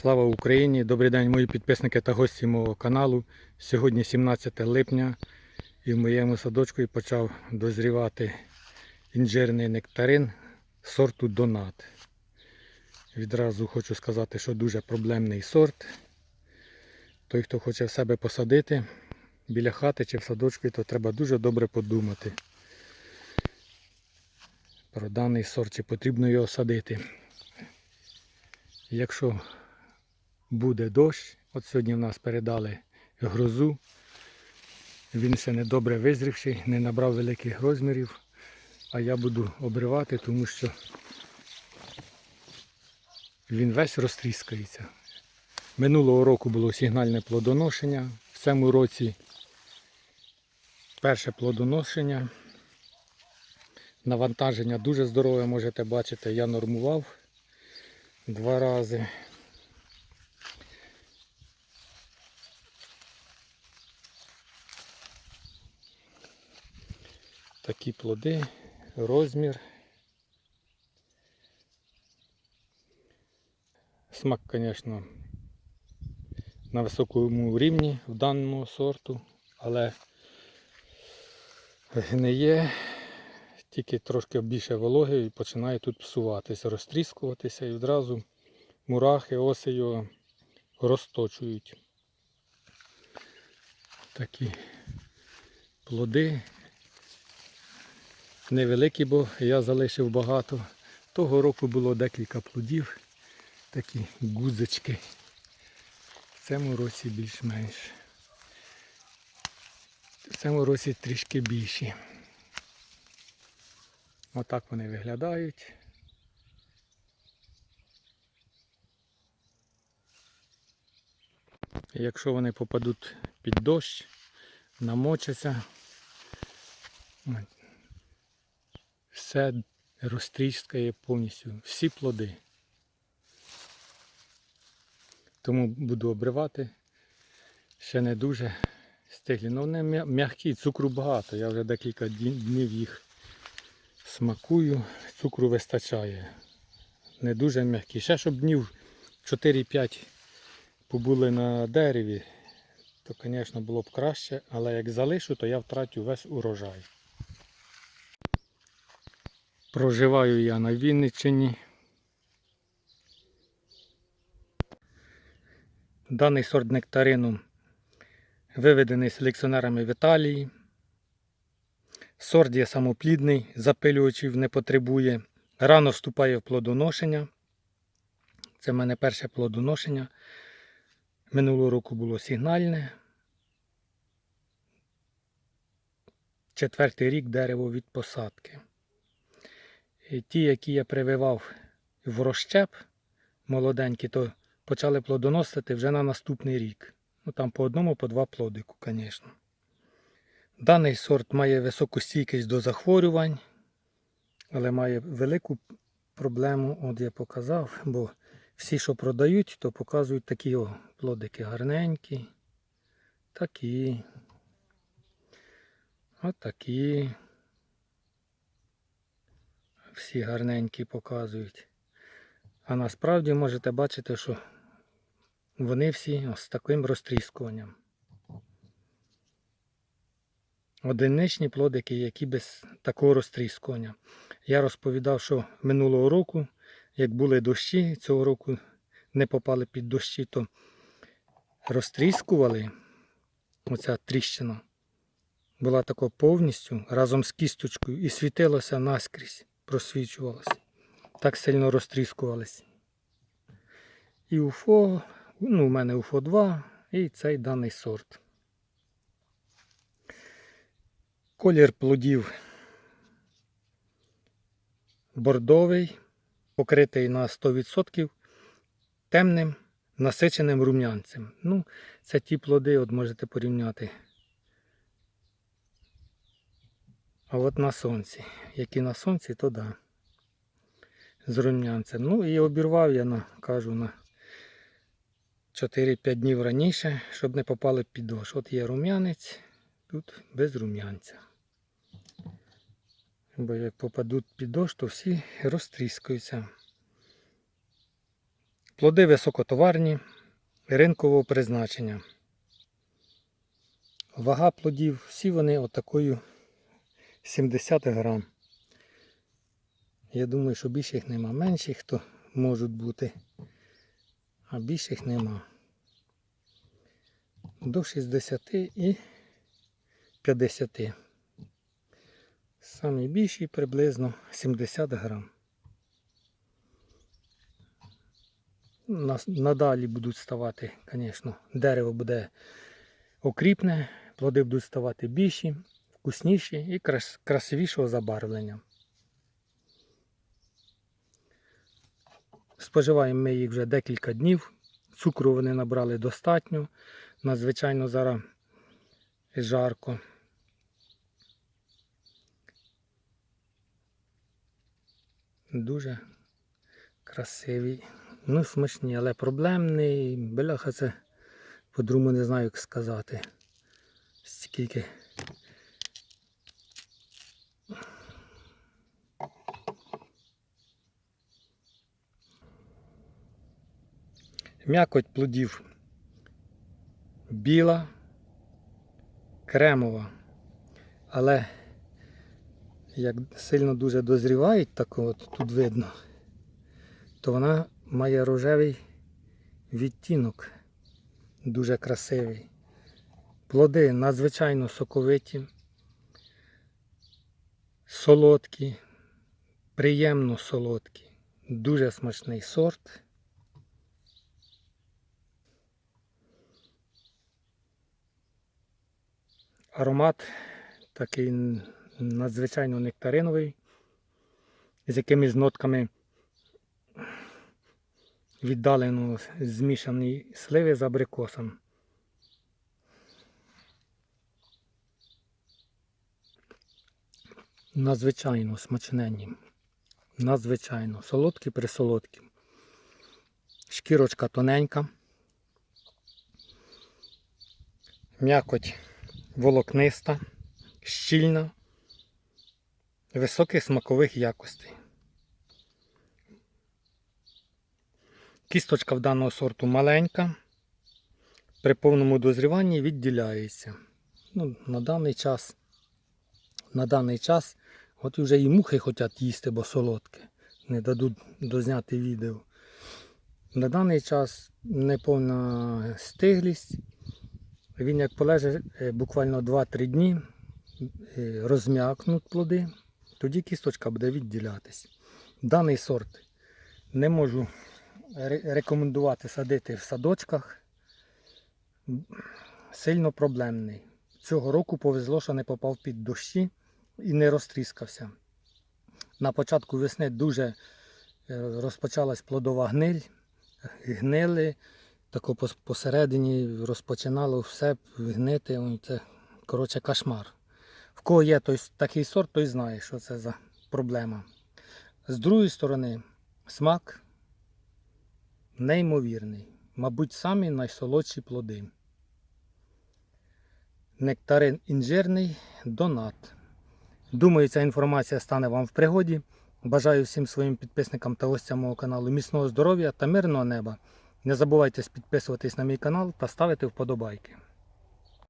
Слава Україні! Добрий день, мої підписники та гості мого каналу. Сьогодні 17 липня і в моєму садочку почав дозрівати інжирний нектарин сорту Донат. Відразу хочу сказати, що дуже проблемний сорт. Той, хто хоче в себе посадити біля хати чи в садочку, то треба дуже добре подумати про даний сорт, чи потрібно його садити. Якщо буде дощ, от сьогодні в нас передали грозу, він ще не добре визрівший, не набрав великих розмірів, а я буду обривати, тому що він весь розтріскається. Минулого року було сигнальне плодоношення, в цьому році перше плодоношення. Навантаження дуже здорове, можете бачити, я нормував два рази. Такі плоди, розмір. Смак, звісно, на високому рівні в даному сорту, але гниє, тільки трошки більше вологи і починає тут псуватися, розтріскуватися і одразу мурахи, оси його розточують. Такі плоди. Невеликі, бо я залишив багато. Того року було декілька плодів, такі гузочки. В цьому році більш-менш. В цьому році трішки більші. Отак вони виглядають. Якщо вони попадуть під дощ, намочаться, все розтріскає повністю, всі плоди. Тому буду обривати. Ще не дуже стиглі. Ну вони м'які, цукру багато. Я вже декілька днів їх смакую, цукру вистачає. Не дуже м'які. Ще щоб днів 4-5 побули на дереві, то, звісно, було б краще, але як залишу, то я втратю весь урожай. Проживаю я на Вінниччині. Даний сорт нектарину виведений селекціонерами в Італії. Сорт є самоплідний, запилювачів не потребує. Рано вступає в плодоношення. Це в мене перше плодоношення. Минулого року було сигнальне. Четвертий рік дерево від посадки. Ті, які я прививав в розщеп молоденькі, то почали плодоносити вже на наступний рік. Ну там по одному, по два плодику, звісно. Даний сорт має високу стійкість до захворювань, але має велику проблему, от я показав, бо всі, що продають, то показують такі о, плодики гарненькі, такі, отакі. Всі гарненькі показують. А насправді можете бачити, що вони всі з таким розтріскуванням. Одиничні плодики, які без такого розтріскування. Я розповідав, що минулого року, як були дощі, цього року не попали під дощі, то розтріскували оця тріщина. Була така повністю разом з кісточкою і світилося наскрізь, просвічувалося. Так сильно розтріскувалися. І УФО, ну, у мене УФО 2 і цей даний сорт. Колір плодів бордовий, покритий на 100% темним насиченим рум'янцем. Ну, це ті плоди, от можете порівняти. А от на сонці. Які на сонці, то да. З рум'янцем. Ну і обірвав я на, кажу, на 4-5 днів раніше, щоб не попали під дощ. От є рум'янець, тут без рум'янця. Бо як попадуть під дощ, то всі розтріскаються. Плоди високотоварні, ринкового призначення. Вага плодів, всі вони отакою 70 грам. Я думаю, що більших нема. Менших то можуть бути, а більших нема. До 60 і 50. Самі більші приблизно 70 грам. Надалі будуть ставати, звісно, дерево буде окріпне, плоди будуть ставати більші, вкусніші і крас- красивішого забарвлення. Споживаємо ми їх вже декілька днів. Цукру вони набрали достатньо. Надзвичайно зараз жарко. Дуже красиві. Ну, смачні, але проблемний. Бляха, це по-другому не знаю, як сказати. Скільки. М'якоть плодів біла, кремова. Але як сильно дуже дозрівають, так от тут видно, то вона має рожевий відтінок. Дуже красивий. Плоди надзвичайно соковиті, солодкі, приємно солодкі. Дуже смачний сорт. Аромат такий надзвичайно нектариновий, з якимись нотками віддалено змішані сливи з абрикосом. Надзвичайно смачненні. Надзвичайно. Солодкі присолодкі. Шкірочка тоненька. М'якоть волокниста, щільна, високих смакових якостей. Кісточка в даного сорту маленька, при повному дозріванні відділяється. Ну, на даний час, на даний час, от вже і мухи хочуть їсти, бо солодке. Не дадуть дозняти відео. На даний час неповна стиглість. Він як полежить е, буквально 2-3 дні, е, розм'якнуть плоди, тоді кісточка буде відділятись. Даний сорт не можу рекомендувати садити в садочках. Сильно проблемний. Цього року повезло, що не попав під дощі і не розтріскався. На початку весни дуже е, розпочалась плодова гниль, гнили, тако посередині розпочинало все гнити. Це, коротше, кошмар. В кого є той, такий сорт, той знає, що це за проблема. З другої сторони, смак неймовірний. Мабуть, самі найсолодші плоди. Нектарин інжирний донат. Думаю, ця інформація стане вам в пригоді. Бажаю всім своїм підписникам та гостям мого каналу міцного здоров'я та мирного неба. Не забувайте підписуватись на мій канал та ставити вподобайки.